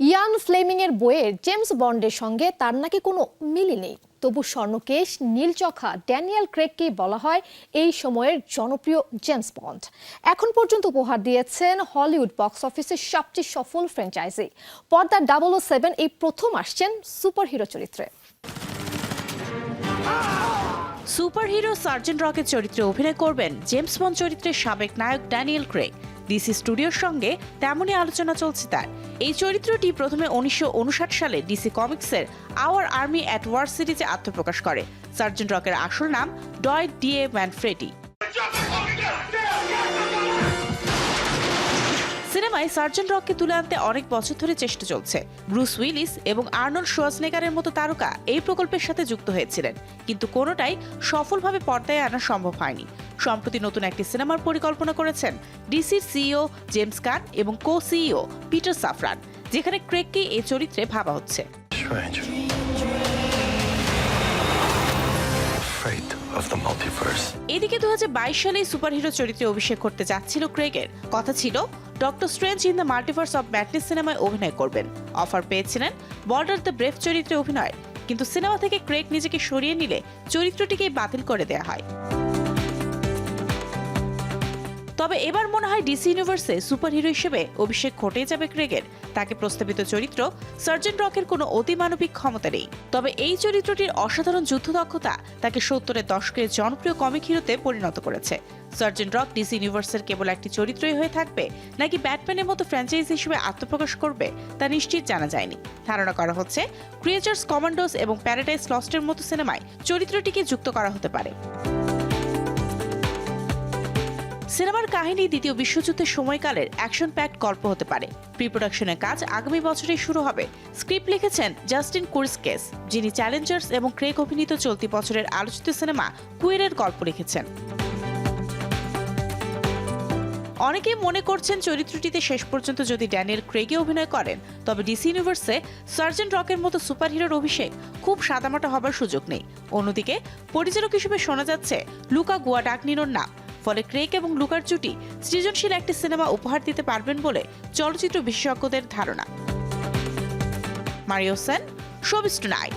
Ian Fleming এর বইয়ের James বন্ডের সঙ্গে তার নাকি কোনো মিলই নেই। তবু স্বর্ণকেশ, নীলচখা, ড্যানিয়েল ক্রেগকে বলা হয় এই সময়ের জনপ্রিয় জেমস বন্ড। এখন পর্যন্ত উপহার দিয়েছেন হলিউড বক্স অফিসের সবচেয়ে সফল ফ্র্যাঞ্চাইজি। পর্দার ডাবল ও সেভেন এই প্রথম আসছেন সুপারহিরো চরিত্রে। সুপারহিরো সার্জেন্ট রকের চরিত্রে অভিনয় করবেন জেমস বন্ড চরিত্রের সাবেক নায়ক ড্যানিয়েল ক্রেগ। ডিসি স্টুডিওর সঙ্গে তেমনই আলোচনা চলছে তার। এই চরিত্রটি প্রথমে উনিশশো উনষাট সালে ডিসি কমিক্সের আওয়ার আর্মি অ্যাট ওয়ার সিরিজে আত্মপ্রকাশ করে। সার্জেন্ট রকের আসল নাম ডয় ডিএ ম্যানফ্রেডি। সিনেমায় সার্জেন্ট রককে তুলে আনতে অনেক বছর ধরে চেষ্টা চলছে। ব্রুস উইলিস এবং আর্নল্ড শোয়াসনেগারের মতো তারকা এই প্রকল্পের সাথে যুক্ত হয়েছিলেন। কিন্তু কোনোটাই সফলভাবে পর্দায় আনা সম্ভব হয়নি। সম্প্রতি নতুন একটি সিনেমার পরিকল্পনা করেছেন ডিসির সিইও জেমস কান এবং কো সিইও পিটার সাফরান যেখানে ক্রেগকে এই চরিত্রে ভাবা হচ্ছে. এদিকে দু সালে সুপারহিরো চরিত্রে অভিষেক করতে যাচ্ছিল ক্রেগের। কথা ছিল Doctor Strange in the Multiverse of Madness সিনেমায় অভিনয় করবেন। অফার পেয়েছিলেন বর্ডার দ্য ব্রেভ চরিত্রে অভিনয়। কিন্তু সিনেমা থেকে ক্রেগ নিজেকে সরিয়ে নিলে চরিত্রটিকে বাতিল করে দেয়া হয়। তবে এবার মনে হয় ডিসি ইউনিভার্সে সুপারহিরো হিসেবে অভিষেক ঘটে যাবে ক্রেগের। তাকে প্রস্তাবিত চরিত্র সার্জেন্ট রকের কোনো অতিমানবিক ক্ষমতা নেই। তবে এই চরিত্রটির অসাধারণ যুদ্ধ দক্ষতা তাকে সত্তরের দশকের জনপ্রিয় কমিক হিরোতে পরিণত করেছে। সার্জেন্ট রক ডিসি ইউনিভার্সের কেবল একটি চরিত্রই হয়ে থাকবে, নাকি ব্যাটম্যানের মতো ফ্র্যাঞ্চাইজি হিসেবে আত্মপ্রকাশ করবে তা নিশ্চিত জানা যায়নি। ধারণা করা হচ্ছে ক্রিয়েচার্স কমান্ডোস এবং প্যারাডাইস লস্টের মতো সিনেমায় চরিত্রটিকে যুক্ত করা হতে পারে। সিনেমার কাহিনী দ্বিতীয় বিশ্বযুদ্ধের সময়কালের অ্যাকশন প্যাক্ট গল্প হতে পারে। প্রি প্রোডাকশনের কাজ আগামী বছরেই শুরু হবে। স্ক্রিপ্ট লিখেছেন জাস্টিন কুরিসকেস, যিনি চ্যালেঞ্জার্স এবং ক্রেক অভিনীত চলতি বছরের আলোচিত সিনেমা কুয়েরের গল্প লিখেছেন। অনেকেই মনে করছেন চরিত্রটিতে শেষ পর্যন্ত যদি ড্যানিয়েল ক্রেগে অভিনয় করেন, তবে ডিসি ইউনিভার্সে সার্জেন্ট রকের মতো সুপারহিরোর অভিষেক খুব সাদামাটা হবার সুযোগ নেই। অন্যদিকে, পরিচালক হিসেবে শোনা যাচ্ছে লুকা গুয়াডাকনিনোর নাম। ফলে ক্রেক এবং লুকার জুটি সৃজনশীল একটি সিনেমা উপহার দিতে পারবেন বলে চলচ্চিত্র বিশেষজ্ঞদের ধারণা। মারিও সেন শোবিস টুনাইট।